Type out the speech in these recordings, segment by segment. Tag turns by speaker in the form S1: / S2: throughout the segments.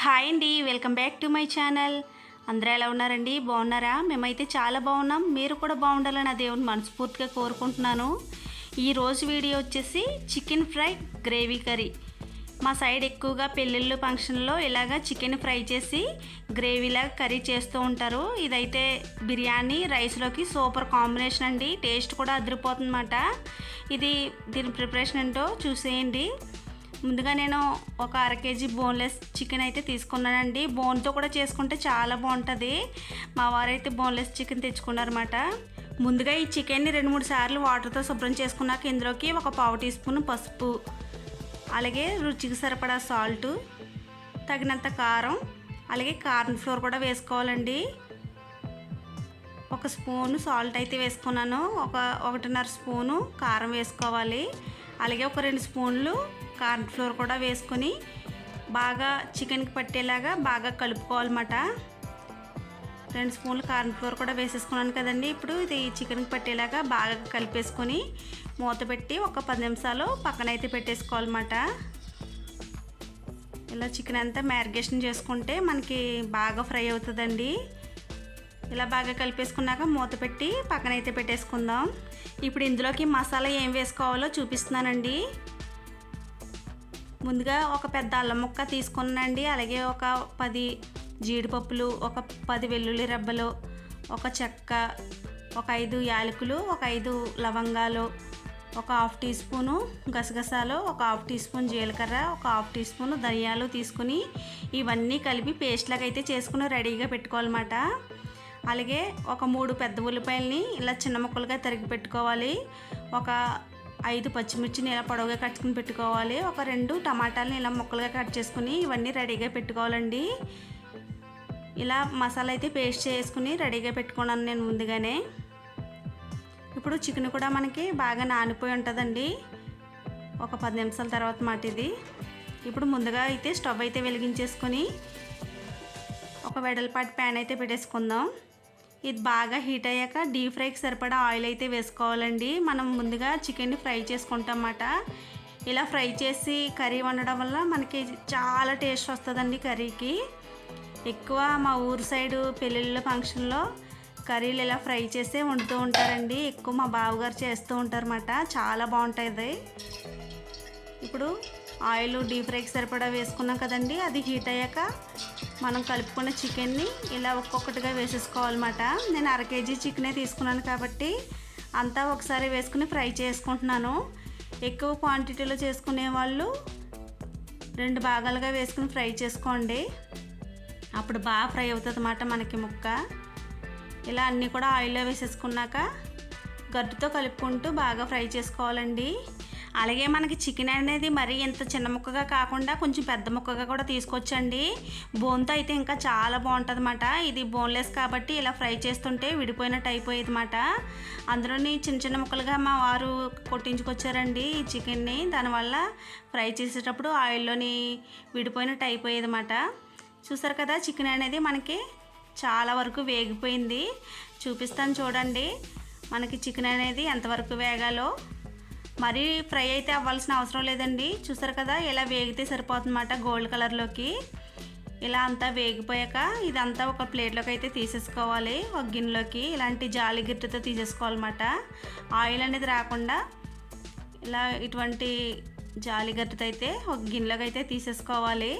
S1: Hi అండి welcome back to my channel. అందరూ ఎలా ఉన్నారండి? బాగున్నారా? మేమైతే చాలా బాగున్నాం. మీరు కూడా బాగుండాలని ఆ దేవుని మనస్ఫూర్తిగా కోరుకుంటున్నాను. ఈ రోజు వీడియో వచ్చేసి చికెన్ ఫ్రై గ్రేవీ కర్రీ. మా సైడ్ ఎక్కువగా పెళ్ళిళ్ళు ఫంక్షన్లో ఇలాగా చికెన్ ఫ్రై చేసి గ్రేవీలాగా కర్రీ చేస్తూ ఉంటారు. ఇదైతే బిర్యానీ రైస్లోకి సూపర్ కాంబినేషన్ అండి. టేస్ట్ కూడా అదిరిపోతుందన్నమాట. ఇది దీని ప్రిపరేషన్ ఏంటో చూసేయండి. ముందుగా నేను ఒక అర కేజీ బోన్లెస్ చికెన్ అయితే తీసుకున్నానండి. బోన్తో కూడా చేసుకుంటే చాలా బాగుంటుంది. మా వారైతే బోన్లెస్ చికెన్ తెచ్చుకున్నారన్నమాట. ముందుగా ఈ చికెన్ని రెండు మూడు సార్లు వాటర్తో శుభ్రం చేసుకున్నాక ఇందులోకి ఒక పావు టీ స్పూన్ పసుపు అలాగే రుచికి సరిపడా సాల్ట్ తగినంత కారం అలాగే కార్న్ ఫ్లోర్ కూడా వేసుకోవాలండి. ఒక స్పూను సాల్ట్ అయితే వేసుకున్నాను. ఒక ఒకటిన్నర స్పూను కారం వేసుకోవాలి. అలాగే ఒక రెండు స్పూన్లు కార్న్ ఫ్లోర్ కూడా వేసుకొని బాగా చికెన్కి పట్టేలాగా బాగా కలుపుకోవాలన్నమాట. రెండు స్పూన్లు కార్న్ ఫ్లోర్ కూడా వేసేసుకున్నాను కదండి. ఇప్పుడు ఇది చికెన్కి పట్టేలాగా బాగా కలిపేసుకొని మూత పెట్టి ఒక పది నిమిషాలు పక్కన అయితే పెట్టేసుకోవాలన్నమాట. ఇలా చికెన్ అంతా మ్యారిగేషన్ చేసుకుంటే మనకి బాగా ఫ్రై అవుతుందండి. ఇలా బాగా కలిపేసుకున్నాక మూత పెట్టి పక్కన అయితే పెట్టేసుకుందాం. ఇప్పుడు ఇందులోకి మసాలా ఏం వేసుకోవాలో చూపిస్తున్నానండి. ముందుగా ఒక పెద్ద అల్లం ముక్క తీసుకున్నానండి. అలాగే ఒక పది జీడిపప్పులు ఒక పది వెల్లుల్లి రెబ్బలు ఒక చెక్క ఒక ఐదు యాలకులు ఒక ఐదు లవంగాలు ఒక హాఫ్ టీ స్పూను గసగసాలు ఒక హాఫ్ టీ స్పూన్ జీలకర్ర ఒక హాఫ్ టీ స్పూన్ ధనియాలు తీసుకుని ఇవన్నీ కలిపి పేస్ట్ లాగా అయితే చేసుకుని రెడీగా పెట్టుకోవాలన్నమాట. అలాగే ఒక మూడు పెద్ద ఉల్లిపాయలని ఇలా చిన్న ముక్కలుగా తరిగి పెట్టుకోవాలి. ఒక ఐదు పచ్చిమిర్చిని ఇలా పొడవుగా కట్టుకుని పెట్టుకోవాలి. ఒక రెండు టమాటాలని ఇలా ముక్కలుగా కట్ చేసుకుని ఇవన్నీ రెడీగా పెట్టుకోవాలండి. ఇలా మసాలా అయితే పేస్ట్ చేసుకుని రెడీగా పెట్టుకున్నాను నేను ముందుగానే. ఇప్పుడు చికెన్ కూడా మనకి బాగా నానిపోయి ఉంటుందండి. ఒక పది నిమిషాల తర్వాత మాట ఇది. ఇప్పుడు ముందుగా అయితే స్టవ్ అయితే వెలిగించేసుకొని ఒక వెడల్పాటి ప్యాన్ అయితే పెట్టేసుకుందాం. ఇది బాగా హీట్ అయ్యాక డీప్ ఫ్రైకి సరిపడా ఆయిల్ అయితే వేసుకోవాలండి. మనం ముందుగా చికెన్ని ఫ్రై చేసుకుంటామన్నమాట ఇలా ఫ్రై చేసి కర్రీ వండడం వల్ల మనకి చాలా టేస్ట్ వస్తుందండి కర్రీకి. ఎక్కువ మా ఊరు సైడు పెళ్ళిళ్ళ ఫంక్షన్లో కర్రీలు ఇలా ఫ్రై చేసే వండుతూ ఉంటారండి. ఎక్కువ మా బావగారు చేస్తూ ఉంటారన్నమాట. చాలా బాగుంటుంది. ఇప్పుడు ఆయిల్ డీప్ ఫ్రైకి సరిపడా వేసుకున్నాం కదండి. అది హీట్ అయ్యాక మనం కలుపుకున్న చికెన్ని ఇలా ఒక్కొక్కటిగా వేసేసుకోవాలన్నమాట. నేను అర కేజీ చికెనే తీసుకున్నాను కాబట్టి అంతా ఒకసారి వేసుకుని ఫ్రై చేసుకుంటున్నాను. ఎక్కువ క్వాంటిటీలో చేసుకునే వాళ్ళు రెండు భాగాలుగా వేసుకుని ఫ్రై చేసుకోండి. అప్పుడు బాగా ఫ్రై అవుతుంది అన్నమాట మనకి ముక్క. ఇలా అన్నీ కూడా ఆయిల్లో వేసేసుకున్నాక గడ్డుతో కలుపుకుంటూ బాగా ఫ్రై చేసుకోవాలండి. అలాగే మనకి చికెన్ అనేది మరీ ఇంత చిన్న ముక్కగా కాకుండా కొంచెం పెద్ద ముక్కగా కూడా తీసుకొచ్చండి బోన్తో అయితే ఇంకా చాలా బాగుంటుంది అన్నమాట ఇది బోన్లెస్ కాబట్టి ఇలా ఫ్రై చేస్తుంటే విడిపోయినట్టు అయిపోయేది అన్నమాట అందులోని చిన్న చిన్న ముక్కలుగా మా వారు కొట్టించుకొచ్చారండి ఈ చికెన్ని. దానివల్ల ఫ్రై చేసేటప్పుడు ఆయిల్లోని విడిపోయినట్టు అయిపోయేది అన్నమాట చూసారు కదా చికెన్ అనేది మనకి చాలా వరకు వేగిపోయింది. చూపిస్తాను చూడండి మనకి చికెన్ అనేది ఎంతవరకు వేగాలో. మరీ ఫ్రై అయితే అవ్వాల్సిన అవసరం లేదండి. చూసారు కదా ఇలా వేగితే సరిపోతుందన్నమాట గోల్డ్ కలర్లోకి ఇలా అంతా వేగిపోయాక ఇదంతా ఒక ప్లేట్లోకి అయితే తీసేసుకోవాలి. ఒక గిన్నెలోకి ఇలాంటి జాలి గిట్టతో తీసేసుకోవాలన్నమాట. ఆయిల్ అనేది రాకుండా ఇలా ఇటువంటి జాలి గరిటతో అయితే ఒక గిన్నెలోకి అయితే తీసేసుకోవాలి.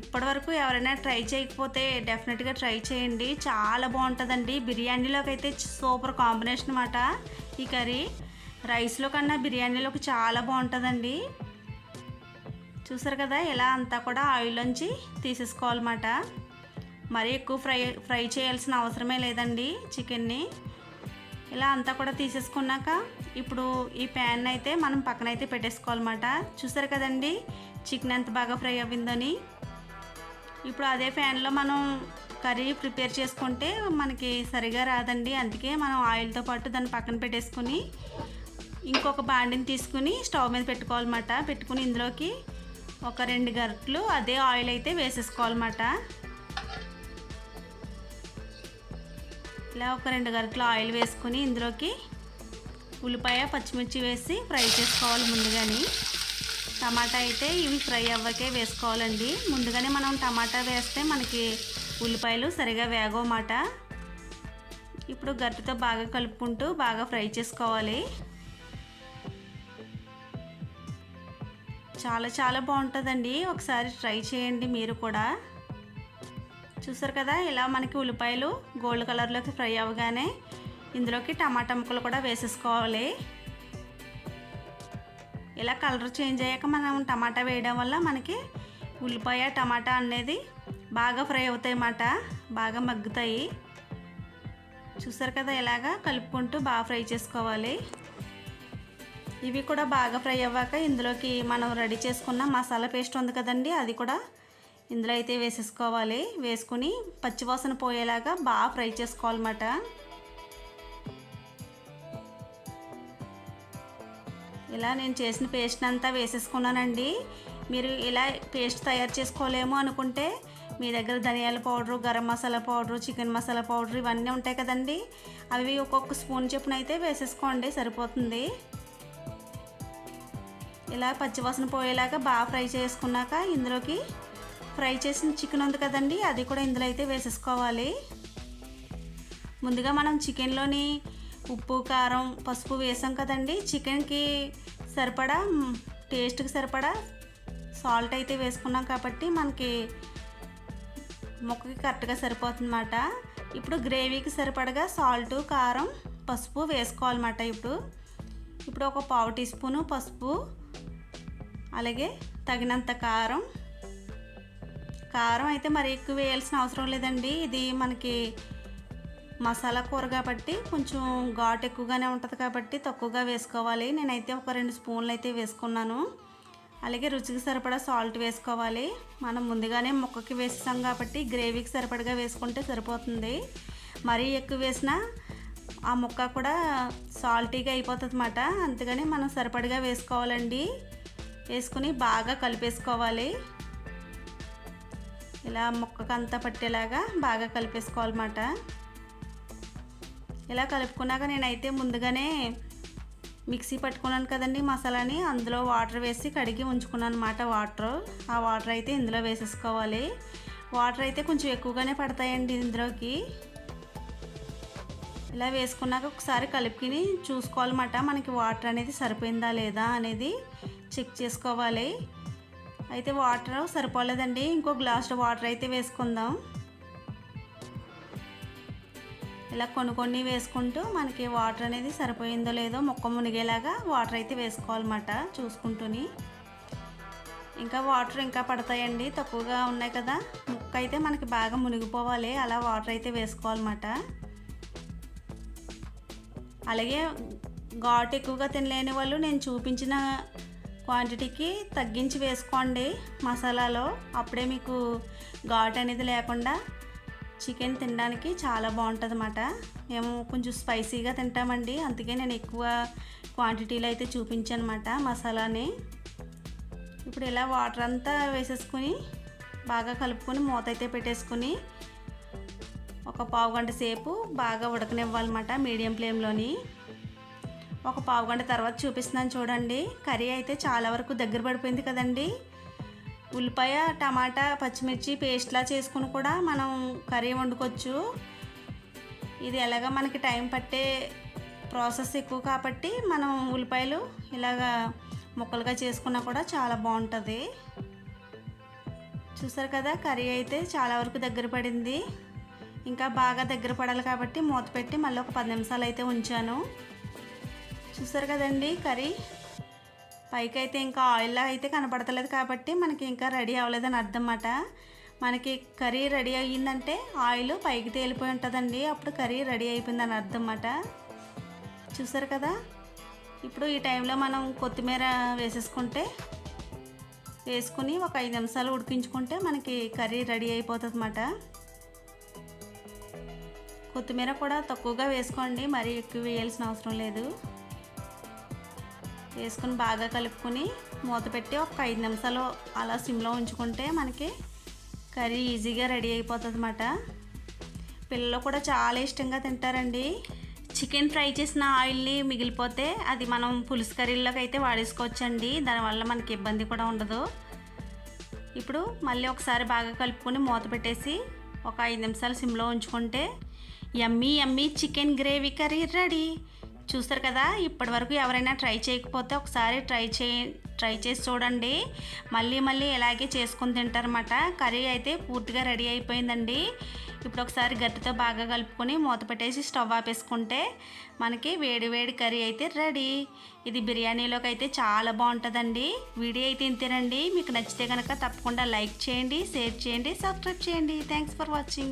S1: ఇప్పటివరకు ఎవరైనా ట్రై చేయకపోతే డెఫినెట్గా ట్రై చేయండి. చాలా బాగుంటుందండి. బిర్యానీలోకి అయితే సూపర్ కాంబినేషన్ అనమాట ఈ కర్రీ. రైస్లో కన్నా బిర్యానీలోకి చాలా బాగుంటుందండి. చూసారు కదా ఇలా అంతా కూడా ఆయిల్లోంచి తీసేసుకోవాలన్నమాట. మరీ ఎక్కువ ఫ్రై ఫ్రై చేయాల్సిన అవసరమే లేదండి చికెన్ని. ఇలా అంతా కూడా తీసేసుకున్నాక ఇప్పుడు ఈ ప్యాన్ అయితే మనం పక్కన అయితే పెట్టేసుకోవాలన్నమాట. చూసారు కదండి చికెన్ ఎంత బాగా ఫ్రై అవ్విందని. ఇప్పుడు అదే ఫ్యాన్లో మనం కర్రీ ప్రిపేర్ చేసుకుంటే మనకి సరిగా రాదండి. అందుకే మనం ఆయిల్తో పాటు దాన్ని పక్కన పెట్టేసుకుని ఇంకొక బాండిని తీసుకుని స్టవ్ మీద పెట్టుకోవాలన్నమాట. పెట్టుకుని ఇందులోకి ఒక రెండు గరిటలు అదే ఆయిల్ అయితే వేసేసుకోవాలన్నమాట. ఇలా ఒక రెండు గరిటలు ఆయిల్ వేసుకుని ఇందులోకి ఉల్లిపాయ పచ్చిమిర్చి వేసి ఫ్రై చేసుకోవాలి ముందుగాని. టమాటా అయితే ఇవి ఫ్రై అవ్వకే వేసుకోవాలండి. ముందుగానే మనం టమాటా వేస్తే మనకి ఉల్లిపాయలు సరిగా వేగవమాట. ఇప్పుడు గట్టితో బాగా కలుపుకుంటూ బాగా ఫ్రై చేసుకోవాలి. చాలా చాలా బాగుంటుందండి. ఒకసారి ట్రై చేయండి మీరు కూడా. చూసారు కదా ఇలా మనకి ఉల్లిపాయలు గోల్డ్ కలర్లోకి ఫ్రై అవ్వగానే ఇందులోకి టమాటా ముక్కలు కూడా వేసేసుకోవాలి. ఇలా కలర్ చేంజ్ అయ్యాక మనం టమాటా వేయడం వల్ల మనకి ఉల్లిపాయ టమాటా అనేది బాగా ఫ్రై అవుతాయి అన్నమాట బాగా మగ్గుతాయి. చూసారు కదా ఇలాగా కలుపుకుంటూ బాగా ఫ్రై చేసుకోవాలి. ఇవి కూడా బాగా ఫ్రై అవ్వాక ఇందులోకి మనం రెడీ చేసుకున్న మసాలా పేస్ట్ ఉంది కదండి అది కూడా ఇందులో అయితే వేసేసుకోవాలి. వేసుకుని పచ్చివాసన పోయేలాగా బాగా ఫ్రై చేసుకోవాలన్నమాట. ఇలా నేను చేసిన పేస్ట్ అంతా వేసేసుకున్నానండి. మీరు ఇలా పేస్ట్ తయారు చేసుకోలేము అనుకుంటే మీ దగ్గర ధనియాల powder garam masala powder chicken masala powder ఇవన్నీ ఉంటాయి కదండి. అవి ఒక్కొక్క స్పూన్ చొప్పున అయితే వేసేసుకోండి సరిపోతుంది. ఇలా పచ్చివాసన పోయేలాగా బాగా ఫ్రై చేసుకున్నాక ఇందులోకి ఫ్రై చేసిన చికెన్ ఉంది కదండి అది కూడా ఇందులో అయితే వేసేసుకోవాలి. ముందుగా మనం చికెన్లోని ఉప్పు కారం పసుపు వేసాం కదండి. చికెన్కి సరిపడా? టేస్ట్కి సరిపడా? సాల్ట్ అయితే వేసుకున్నాం కాబట్టి మనకి ముక్కకి కరెక్ట్గా సరిపోతుందన్నమాట. ఇప్పుడు గ్రేవీకి సరిపడగా సాల్ట్ కారం పసుపు వేసుకోవాలన్నమాట ఇప్పుడు. ఇప్పుడు ఒక పావు టీ స్పూను పసుపు అలాగే తగినంత కారం. కారం అయితే మరి ఎక్కువ వేయాల్సిన అవసరం లేదండి. ఇది మనకి మసాలా కూర కాబట్టి కొంచెం ఘాటు ఎక్కువగానే ఉంటుంది కాబట్టి తక్కువగా వేసుకోవాలి. నేనైతే ఒక రెండు స్పూన్లు అయితే వేసుకున్నాను. అలాగే రుచికి సరిపడా సాల్ట్ వేసుకోవాలి. మనం ముందుగానే ముక్కకి వేసాం కాబట్టి గ్రేవీకి సరిపడగా వేసుకుంటే సరిపోతుంది. మరీ ఎక్కువ వేసినా ఆ ముక్క కూడా సాల్టీగా అయిపోతుంది అన్నమాట అందుకని మనం సరిపడగా వేసుకోవాలండి. వేసుకుని బాగా కలిపేసుకోవాలి. ఇలా ముక్కకు అంతా పట్టేలాగా బాగా కలిపేసుకోవాలన్నమాట. ఇలా కలుపుకున్నాక నేనైతే ముందుగానే మిక్సీ పట్టుకున్నాను కదండి మసాలాని. అందులో వాటర్ వేసి కడిగి ఉంచుకున్నాను అనమాట వాటర్. ఆ వాటర్ అయితే ఇందులో వేసేసుకోవాలి. వాటర్ అయితే కొంచెం ఎక్కువగానే పడతాయండి ఇందులోకి. ఇలా వేసుకున్నాక ఒకసారి కలుపుకుని చూసుకోవాలన్నమాట. మనకి వాటర్ అనేది సరిపోయిందా లేదా అనేది చెక్ చేసుకోవాలి. అయితే వాటర్ సరిపోలేదండి. ఇంకో గ్లాస్ వాటర్ అయితే వేసుకుందాం. ఇలా కొన్ని కొన్ని వేసుకుంటూ మనకి వాటర్ అనేది సరిపోయిందో లేదో మొక్క మునిగేలాగా వాటర్ అయితే వేసుకోవాలన్నమాట చూసుకుంటూని. ఇంకా వాటర్ ఇంకా పడతాయండి తక్కువగా ఉన్నాయి కదా. ముక్క అయితే మనకి బాగా మునిగిపోవాలి అలా వాటర్ అయితే వేసుకోవాలన్నమాట. అలాగే ఘాటు ఎక్కువగా తినలేని వాళ్ళు నేను చూపించిన క్వాంటిటీకి తగ్గించి వేసుకోండి మసాలాలో. అప్పుడే మీకు ఘాటు అనేది లేకుండా చికెన్ తినడానికి చాలా బాగుంటుంది అన్నమాట మేము కొంచెం స్పైసీగా తింటామండి. అందుకే నేను ఎక్కువ క్వాంటిటీలో అయితే చూపించాను అనమాట మసాలాని. ఇప్పుడు ఇలా వాటర్ అంతా వేసేసుకుని బాగా కలుపుకొని మూత అయితే పెట్టేసుకుని ఒక పావు గంట సేపు బాగా ఉడకనివ్వాలన్నమాట మీడియం ఫ్లేమ్లోని. ఒక పావు గంట తర్వాత చూపిస్తున్నాను చూడండి. కర్రీ అయితే చాలా వరకు దగ్గర పడిపోయింది కదండి. ఉల్లిపాయ టమాటా పచ్చిమిర్చి పేస్ట్లా చేసుకుని కూడా మనం కర్రీ వండుకోవచ్చు. ఇది ఎలాగ మనకి టైం పట్టే ప్రాసెస్ ఎక్కువ కాబట్టి మనం ఉల్లిపాయలు ఇలాగా ముక్కలుగా చేసుకున్నా కూడా చాలా బాగుంటుంది. చూసారు కదా కర్రీ అయితే చాలా వరకు దగ్గర పడింది. ఇంకా బాగా దగ్గర పడాలి కాబట్టి మూత పెట్టి మళ్ళీ ఒక పది నిమిషాలు అయితే ఉంచాను. చూసారు కదండి కర్రీ? పైకి అయితే ఇంకా ఆయిల్ అయితే కనపడతలేదు కాబట్టి మనకి ఇంకా రెడీ అవ్వలేదని అర్థం అన్నమాట మనకి కర్రీ రెడీ అయ్యిందంటే ఆయిల్ పైకి తేలిపోయి ఉంటుందండి. అప్పుడు కర్రీ రెడీ అయిపోయిందని అర్థం అన్నమాట చూసారు కదా? ఇప్పుడు ఈ టైంలో మనం కొత్తిమీర వేసేసుకుంటే వేసుకుని ఒక ఐదు నిమిషాలు ఉడికించుకుంటే మనకి కర్రీ రెడీ అయిపోతుంది అన్నమాట కొత్తిమీర కూడా తక్కువగా వేసుకోండి. మరీ ఎక్కువ వేయాల్సిన అవసరం లేదు. వేసుకుని బాగా కలుపుకొని మూత పెట్టి ఒక ఐదు నిమిషాలు అలా సిమ్లో ఉంచుకుంటే మనకి కర్రీ ఈజీగా రెడీ అయిపోతుంది అన్నమాట పిల్లలు కూడా చాలా ఇష్టంగా తింటారండి. చికెన్ ఫ్రై చేసిన ఆయిల్ని మిగిలిపోతే అది మనం పులుసు కర్రీలోకి అయితే వాడేసుకోవచ్చండి. దానివల్ల మనకి ఇబ్బంది కూడా ఉండదు. ఇప్పుడు మళ్ళీ ఒకసారి బాగా కలుపుకొని మూత పెట్టేసి ఒక ఐదు నిమిషాలు సిమ్లో ఉంచుకుంటే yummy yummy chicken gravy curry ready. చూస్తారు కదా ఇప్పటి వరకు ఎవరైనా ట్రై చేయకపోతే ఒకసారి ట్రై చే ట్రై చేసి చూడండి. మళ్ళీ మళ్ళీ ఇలాగే చేసుకొని తింటారన్నమాట. కర్రీ అయితే పూర్తిగా రెడీ అయిపోయిందండి. ఇప్పుడు ఒకసారి గట్టితో బాగా కలుపుకొని మూత పెట్టేసి స్టవ్ ఆపేసుకుంటే మనకి వేడి వేడి కర్రీ అయితే రెడీ. ఇది బిర్యానీలోకి అయితే చాలా బాగుంటుందండి. వీడియో అయితే ఇంతేనండి. మీకు నచ్చితే కనుక తప్పకుండా లైక్ చేయండి షేర్ చేయండి సబ్స్క్రైబ్ చేయండి. Thanks for watching